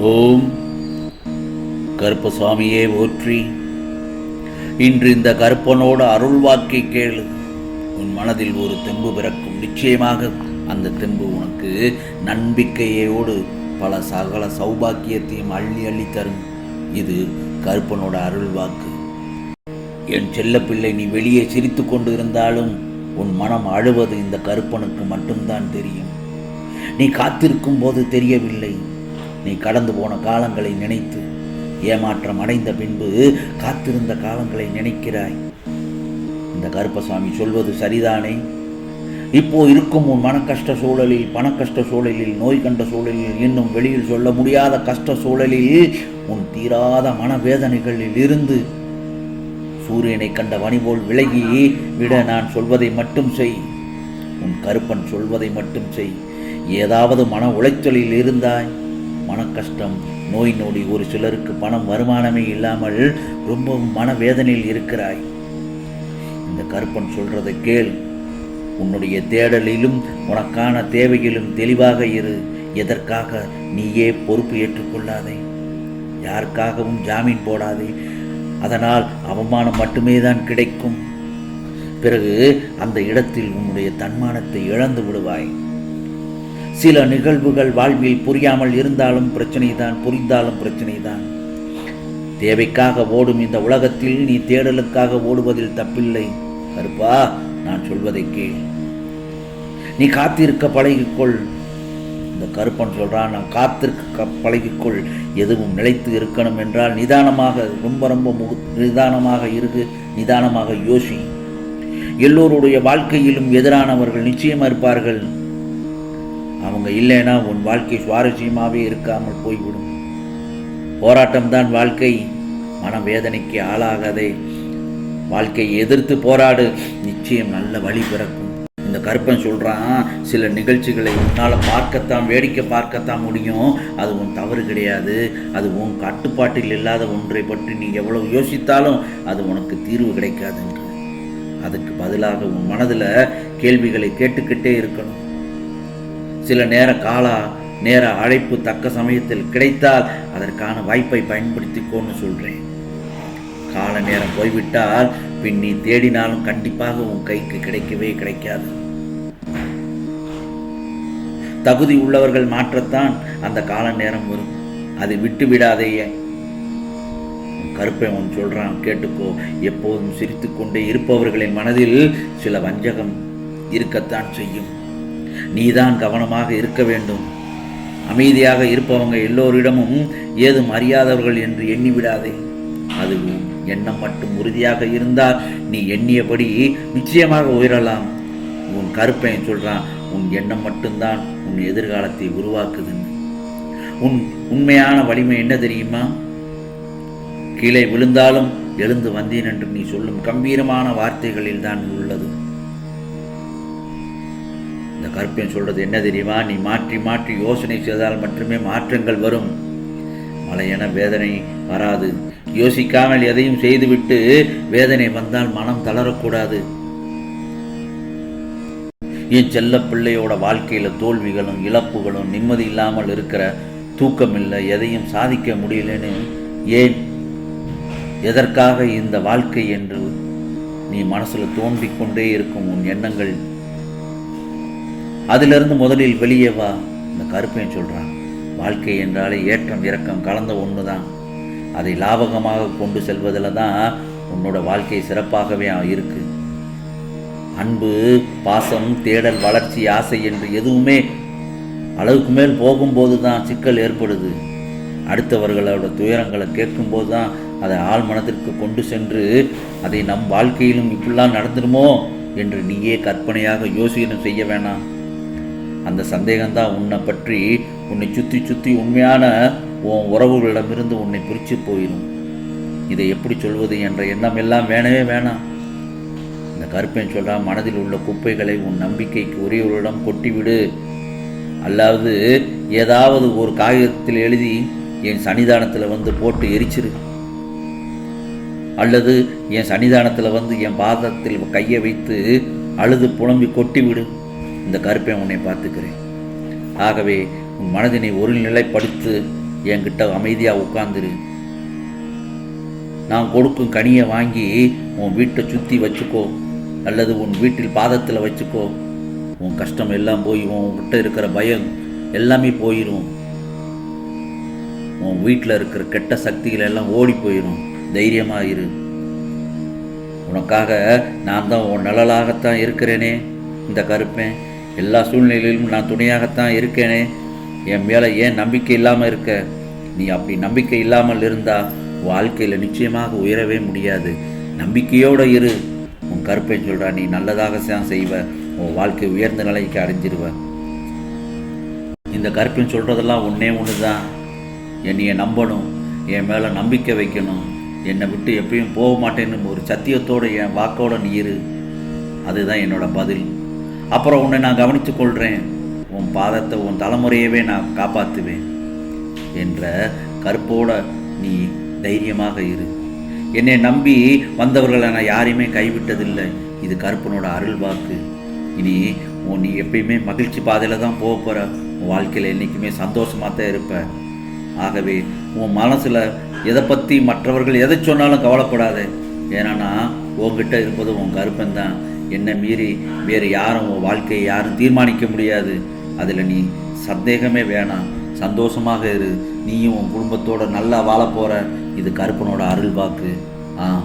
ஓம். கருப்பசாமியே போற்றி. இன்று இந்த கருப்பனோட அருள் வாக்கை கேளு. உன் மனதில் ஒரு தெம்பு பிறக்கும். நிச்சயமாக அந்த தெம்பு உனக்கு நம்பிக்கையோடு பல சகல சௌபாக்கியத்தையும் அள்ளி அள்ளி தரும். இது கருப்பனோட அருள் வாக்கு. என் செல்லப்பிள்ளை நீ வெளியே சிரித்து கொண்டு இருந்தாலும் உன் மனம் அழுவது இந்த கருப்பனுக்கு மட்டும்தான் தெரியும். நீ காத்திருக்கும் போது தெரியவில்லை. நீ கடந்து போன காலங்களை நினைத்து ஏமாற்றம் அடைந்த பின்பு காத்திருந்த காலங்களை நினைக்கிறாய். இந்த கருப்பசாமி சொல்வது சரிதானே? இப்போ இருக்கும் உன் மனக்கஷ்ட சூழலில் பணக்கஷ்ட சூழலில் நோய் கண்ட சூழலில் இன்னும் வெளியில் சொல்ல முடியாத கஷ்ட சூழலில் உன் தீராத மனவேதனைகளில் இருந்து சூரியனை கண்ட வணிபோல் விலகி விட நான் சொல்வதை மட்டும் செய். உன் கருப்பன் சொல்வதை மட்டும் செய். ஏதாவது மன உளைச்சலில் இருந்தாய். மன கஷ்டம் நோய் நொடி ஒரு சிலருக்கு பணம் வருமானமே இல்லாமல் ரொம்பவும் மனவேதனையில் இருக்கிறாய். இந்த கருப்பன் சொல்றதை கேள். உன்னுடைய தேடலிலும் உனக்கான தேவையிலும் தெளிவாக இரு. எதற்காக நீயே பொறுப்பு ஏற்றுக்கொள்ளாதே. யாருக்காகவும் ஜாமீன் போடாதே. அதனால் அவமானம் மட்டுமே தான் கிடைக்கும். பிறகு அந்த இடத்தில் உன்னுடைய தன்மானத்தை இழந்து விடுவாய். சில நிகழ்வுகள் வாழ்வில் புரியாமல் இருந்தாலும் பிரச்சனை தான் புரிந்தாலும் பிரச்சனை தான் தேவைக்காக ஓடும் இந்த உலகத்தில் நீ தேடலுக்காக ஓடுவதில் தப்பில்லை. கருப்பா நான் சொல்வதை கேள். நீ காத்திருக்க பழகிக்கொள். இந்த கருப்பன் சொல்கிறான் நான் காத்திருக்க பழகிக்கொள். எதுவும் நிலைத்து இருக்கணும் என்றால் நிதானமாக ரொம்ப ரொம்ப மு- நிதானமாக இருக்கு நிதானமாக யோசி. எல்லோருடைய வாழ்க்கையிலும் எதிரானவர்கள் நிச்சயமாக இருப்பார்கள். அவங்க இல்லைன்னா உன் வாழ்க்கை சுவாரஸ்யமாகவே இருக்காமல் போய்விடும். போராட்டம்தான் வாழ்க்கை. மனவேதனைக்கு ஆளாகாதே. வாழ்க்கையை எதிர்த்து போராடு. நிச்சயம் நல்ல வழி பிறக்கும். இந்த கருப்பன் சொல்றான் சில நிகழ்ச்சிகளை உன்னால் பார்க்கத்தான் வேடிக்கை பார்க்கத்தான் முடியும். அது உன் தவறு கிடையாது. அது உன் கட்டுப்பாட்டில் இல்லாத ஒன்றை பற்றி நீ எவ்வளவு யோசித்தாலும் அது உனக்கு தீர்வு கிடைக்காதுன்ற அதுக்கு பதிலாக உன் மனதில் கேள்விகளை கேட்டுக்கிட்டே இருக்கணும். சில நேர காலா நேர அழைப்பு தக்க சமயத்தில் கிடைத்தால் அதற்கான வாய்ப்பை பயன்படுத்திக்கோன்னு சொல்கிறேன் கால நேரம் போய்விட்டால் பின் நீ தேடினாலும் கண்டிப்பாக உன் கைக்கு கிடைக்கவே கிடைக்காது. தகுதி உள்ளவர்கள் மாற்றத்தான் அந்த கால நேரம் வரும். அதை விட்டு விடாதேயே. கருப்பை அவன் சொல்றான் கேட்டுக்கோ. எப்போதும் சிரித்துக்கொண்டே இருப்பவர்களின் மனதில் சில வஞ்சகம் இருக்கத்தான் செய்யும். நீதான் கவனமாக இருக்க வேண்டும். அமைதியாக இருப்பவங்க எல்லோரிடமும் ஏதும் அறியாதவர்கள் என்று எண்ணி விடாதே அது உன் எண்ணம் மட்டும் உறுதியாக இருந்தால் நீ எண்ணியபடி நிச்சயமாக உயரலாம். உன் கருப்பையன் சொல்றான் உன் எண்ணம் மட்டும்தான் உன் எதிர்காலத்தை உருவாக்குதுன்னு. உன் உண்மையான வலிமை என்ன தெரியுமா? கீழே விழுந்தாலும் எழுந்து வந்தேன் என்று நீ சொல்லும் கம்பீரமான வார்த்தைகளில் தான் உள்ளது. இந்த கற்பியம் சொல்றது என்ன தெரியுமா? நீ மாற்றி மாற்றி யோசனை செய்தால் மட்டுமே மாற்றங்கள் வரும். மலையென வேதனை வராது. யோசிக்காமல் எதையும் செய்துவிட்டு வேதனை வந்தால் மனம் தளரக்கூடாது. என் செல்ல பிள்ளையோட வாழ்க்கையில தோல்விகளும் இழப்புகளும் நிம்மதி இல்லாமல் இருக்கிற தூக்கம் இல்லை எதையும் சாதிக்க முடியலன்னு ஏன்? எதற்காக இந்த வாழ்க்கை என்று நீ மனசுல தோன்றிக் கொண்டே இருக்கும் உன் எண்ணங்கள் அதிலிருந்து முதலில் வெளியே வா. இந்த கருப்பையன் சொல்கிறான் வாழ்க்கை என்றாலே ஏற்றம் இறக்கம் கலந்த ஒன்று தான் அதை லாபகமாக கொண்டு செல்வதில் தான் உன்னோட வாழ்க்கை சிறப்பாகவே இருக்கு. அன்பு பாசம் தேடல் வளர்ச்சி ஆசை என்று எதுவுமே அளவுக்கு மேல் போகும்போது தான் சிக்கல் ஏற்படுது. அடுத்தவர்களோட துயரங்களை கேட்கும்போது தான் அதை ஆள் மனதிற்கு கொண்டு சென்று அதை நம் வாழ்க்கையிலும் இப்படிலாம் நடந்துருமோ? என்று நீயே கற்பனையாக யோசனை செய்ய வேணாம். அந்த சந்தேகம்தான் உன்னை பற்றி உன்னை சுற்றி சுற்றி உண்மையான உன் உறவுகளிடமிருந்து உன்னை பிரித்து போயிடும் இதை எப்படி சொல்வது என்ற எண்ணம் எல்லாம் வேணவே வேணாம். இந்த கருப்பேன் சொல்கிறா மனதில் உள்ள குப்பைகளை உன் நம்பிக்கைக்கு உரியவரிடம் கொட்டிவிடு. அல்லாவது ஏதாவது ஒரு காகிதத்தில் எழுதி என் சன்னிதானத்தில் வந்து போட்டு எரிச்சிரு. அல்லது என் சன்னிதானத்தில் வந்து என் பாதத்தில் கையை வைத்து அழுது புலம்பி கொட்டிவிடு. இந்த கருப்பை உன்னை பார்த்துக்கிறேன். ஆகவே உன் மனதினை ஒரு நிலைப்படுத்து. என்கிட்ட அமைதியாக உட்காந்துரு நான் கொடுக்கும் கனியை வாங்கி உன் வீட்டை சுற்றி வச்சுக்கோ. அல்லது உன் வீட்டில் பாதத்தில் வச்சுக்கோ. உன் கஷ்டம் எல்லாம் போய் உன்கிட்ட இருக்கிற பயம் எல்லாமே போயிடும் உன் வீட்டில் இருக்கிற கெட்ட சக்திகள் எல்லாம் ஓடி போயிடும் தைரியமாக இரு. உனக்காக நான் தான் உன் நிழலாகத்தான் இருக்கிறேனே இந்த கருப்பேன். எல்லா சூழ்நிலையிலும் நான் துணையாகத்தான் இருக்கேனே. என் மேலே ஏன் நம்பிக்கை இல்லாமல் இருக்க? நீ அப்படி நம்பிக்கை இல்லாமல் இருந்தால் வாழ்க்கையில் நிச்சயமாக உயரவே முடியாது. நம்பிக்கையோடு இரு. உன் கருப்பை சொல்கிறா நீ நல்லதாக தான் செய்வ. உன் வாழ்க்கை உயர்ந்த நிலைக்கு அடைஞ்சிருவ. இந்த கருப்பேன் சொல்கிறதெல்லாம் ஒன்றே ஒன்று தான் என்னையை நம்பணும் என் மேலே நம்பிக்கை வைக்கணும். என்னை விட்டு எப்பயும் போக மாட்டேன்னு ஒரு சத்தியத்தோட என் வாக்கோட நீ இரு. அதுதான் என்னோட பதில். அப்புறம் உன்னை நான் கவனித்துக் கொள்கிறேன் உன் பாதத்தை உன் தலைமுறையவே நான் காப்பாற்றுவேன் என்ற கருப்போட நீ தைரியமாக இரு. என்னை நம்பி வந்தவர்களை நான் யாரையுமே கைவிட்டதில்லை. இது கருப்பனோட அருள் வாக்கு. இனி உன் நீ எப்பயுமே மகிழ்ச்சி பாதையில் தான் போக போகிற உன் வாழ்க்கையில் என்றைக்குமே சந்தோஷமாக தான் இருப்ப. ஆகவே உன் மனசில் எதை பற்றி மற்றவர்கள் எதை சொன்னாலும் கவலைப்படாத. ஏன்னா உன்கிட்ட இருப்பது உன் கருப்பன் தான். என்னை மீறி வேறு யாரும் உன் வாழ்க்கையை யாரும் தீர்மானிக்க முடியாது. அதில் நீ சந்தேகமே வேணாம். சந்தோஷமாக இரு. நீயும் உன் குடும்பத்தோட நல்லா வாழ போகிற இது கருப்பனோட அருள் வாக்கு ஆ